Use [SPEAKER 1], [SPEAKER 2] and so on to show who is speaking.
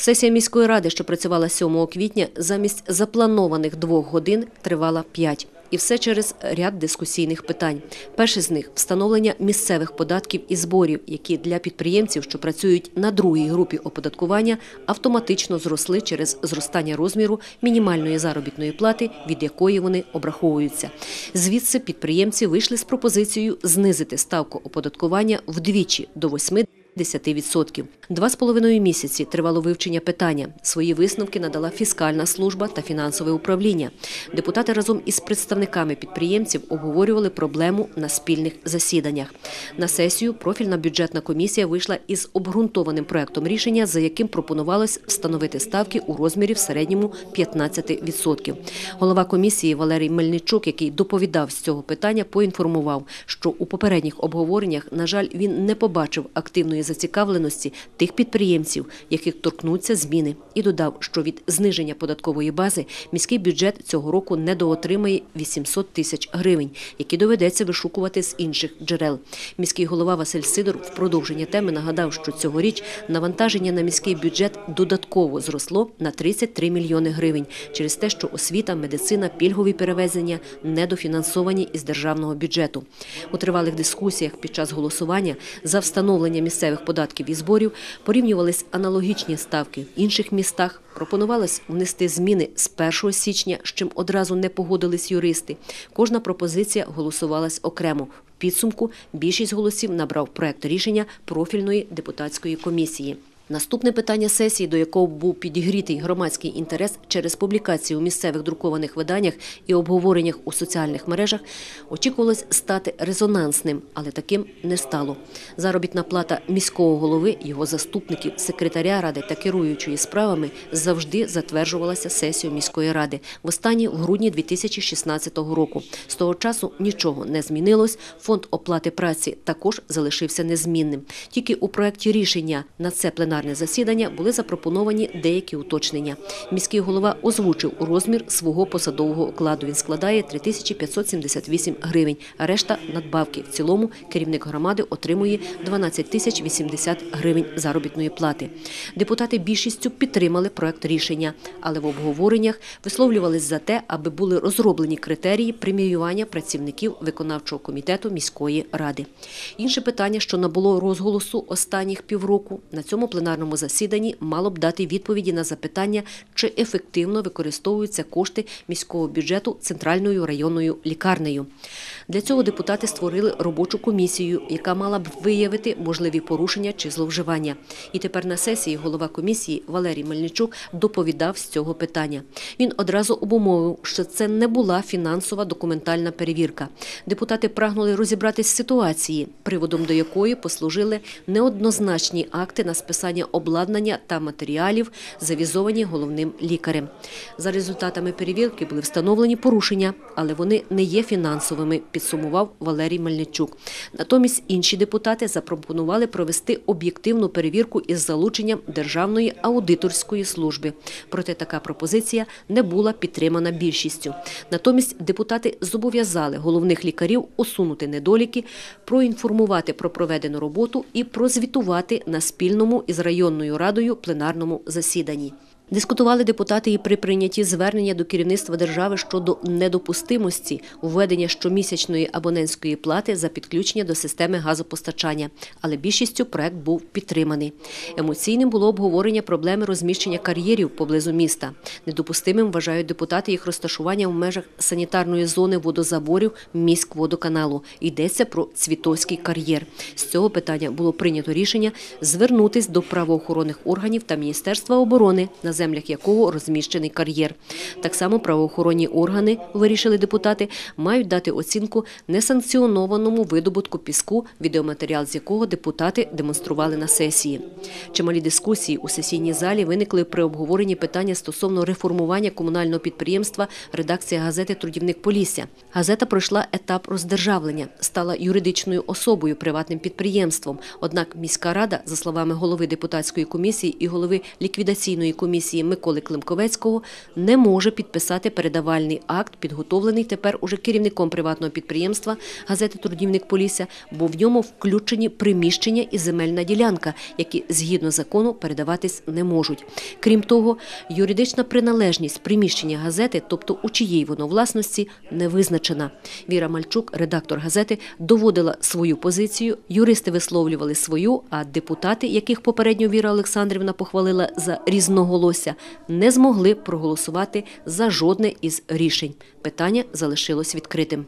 [SPEAKER 1] Сесія міської ради, що працювала 7 квітня, замість запланованих двох годин тривала п'ять. І все через ряд дискусійних питань. Перше з них встановлення місцевих податків і зборів, які для підприємців, що працюють на другій групі оподаткування, автоматично зросли через зростання розміру мінімальної заробітної плати, від якої вони обраховуються. Звідси підприємці вийшли з пропозицією знизити ставку оподаткування вдвічі до 8 10%. Два з половиною місяці тривало вивчення питання. Свої висновки надала фіскальна служба та фінансове управління. Депутати разом із представниками підприємців обговорювали проблему на спільних засіданнях. На сесію профільна бюджетна комісія вийшла із обґрунтованим проектом рішення, за яким пропонувалось встановити ставки у розмірі в середньому 15%. Голова комісії Валерій Мельничук, який доповідав з цього питання, поінформував, що у попередніх обговореннях, на жаль, він не побачив активної зацікавленості тих підприємців, яких торкнуться зміни, і додав, що від зниження податкової бази міський бюджет цього року недоотримає 800 тисяч гривень, які доведеться вишукувати з інших джерел. Міський голова Василь Сидор в продовження теми нагадав, що цьогоріч навантаження на міський бюджет додатково зросло на 33 мільйони гривень через те, що освіта, медицина, пільгові перевезення недофінансовані із державного бюджету. У тривалих дискусіях під час голосування за встановлення місцевих податків і зборів порівнювались аналогічні ставки в інших містах. Пропонувалось внести зміни з 1 січня, з чим одразу не погодились юристи. Кожна пропозиція голосувалась окремо. В підсумку більшість голосів набрав проект рішення профільної депутатської комісії. Наступне питання сесії, до якого був підігрітий громадський інтерес через публікації у місцевих друкованих виданнях і обговореннях у соціальних мережах, очікувалось стати резонансним, але таким не стало. Заробітна плата міського голови, його заступників, секретаря ради та керуючої справами завжди затверджувалася сесією міської ради. Востаннє в грудні 2016 року. З того часу нічого не змінилось. Фонд оплати праці також залишився незмінним. Тільки у проєкті рішення на це пленарне засідання були запропоновані деякі уточнення. Міський голова озвучив розмір свого посадового окладу. Він складає 3578 гривень, а решта надбавки. В цілому керівник громади отримує 12 тисяч 80 гривень заробітної плати. Депутати більшістю підтримали проект рішення, але в обговореннях висловлювались за те, аби були розроблені критерії преміювання працівників виконавчого комітету міської ради. Інше питання, що набуло розголосу останніх півроку, на цьому пленарному засіданні мало б дати відповіді на запитання, чи ефективно використовуються кошти міського бюджету центральною районною лікарнею. Для цього депутати створили робочу комісію, яка мала б виявити можливі порушення чи зловживання. І тепер на сесії голова комісії Валерій Мельничук доповідав з цього питання. Він одразу обумовив, що це не була фінансова документальна перевірка. Депутати прагнули розібратись з ситуації, приводом до якої послужили неоднозначні акти на списання обладнання та матеріалів, завізовані головним лікарем. За результатами перевірки були встановлені порушення, але вони не є фінансовими, підсумував Валерій Мельничук. Натомість інші депутати запропонували провести об'єктивну перевірку із залученням Державної аудиторської служби. Проте така пропозиція не була підтримана більшістю. Натомість депутати зобов'язали головних лікарів усунути недоліки, проінформувати про проведену роботу і прозвітувати на спільному із районною радою пленарному засіданні. Дискутували депутати і при прийнятті звернення до керівництва держави щодо недопустимості введення щомісячної абонентської плати за підключення до системи газопостачання, але більшістю проект був підтриманий. Емоційним було обговорення проблеми розміщення кар'єрів поблизу міста. Недопустимим вважають депутати їх розташування в межах санітарної зони водозаборів міськводоканалу. Йдеться про Цвітовський кар'єр. З цього питання було прийнято рішення звернутись до правоохоронних органів та Міністерства оборони на землях якого розміщений кар'єр. Так само правоохоронні органи, вирішили депутати, мають дати оцінку несанкціонованому видобутку піску, відеоматеріал з якого депутати демонстрували на сесії. Чималі дискусії у сесійній залі виникли при обговоренні питання стосовно реформування комунального підприємства редакція газети Трудівник Полісся. Газета пройшла етап роздержавлення, стала юридичною особою приватним підприємством. Однак міська рада, за словами голови депутатської комісії і голови ліквідаційної комісії комісії Миколи Климковецького не може підписати передавальний акт, підготовлений тепер уже керівником приватного підприємства газети Трудівник Полісся, бо в ньому включені приміщення і земельна ділянка, які згідно закону передаватись не можуть. Крім того, юридична приналежність приміщення газети, тобто у чиїй воно власності, не визначена. Віра Мальчук, редактор газети, доводила свою позицію, юристи висловлювали свою, а депутати, яких попередньо Віра Олександрівна похвалила за різноголосся, не змогли проголосувати за жодне із рішень. Питання залишилось відкритим.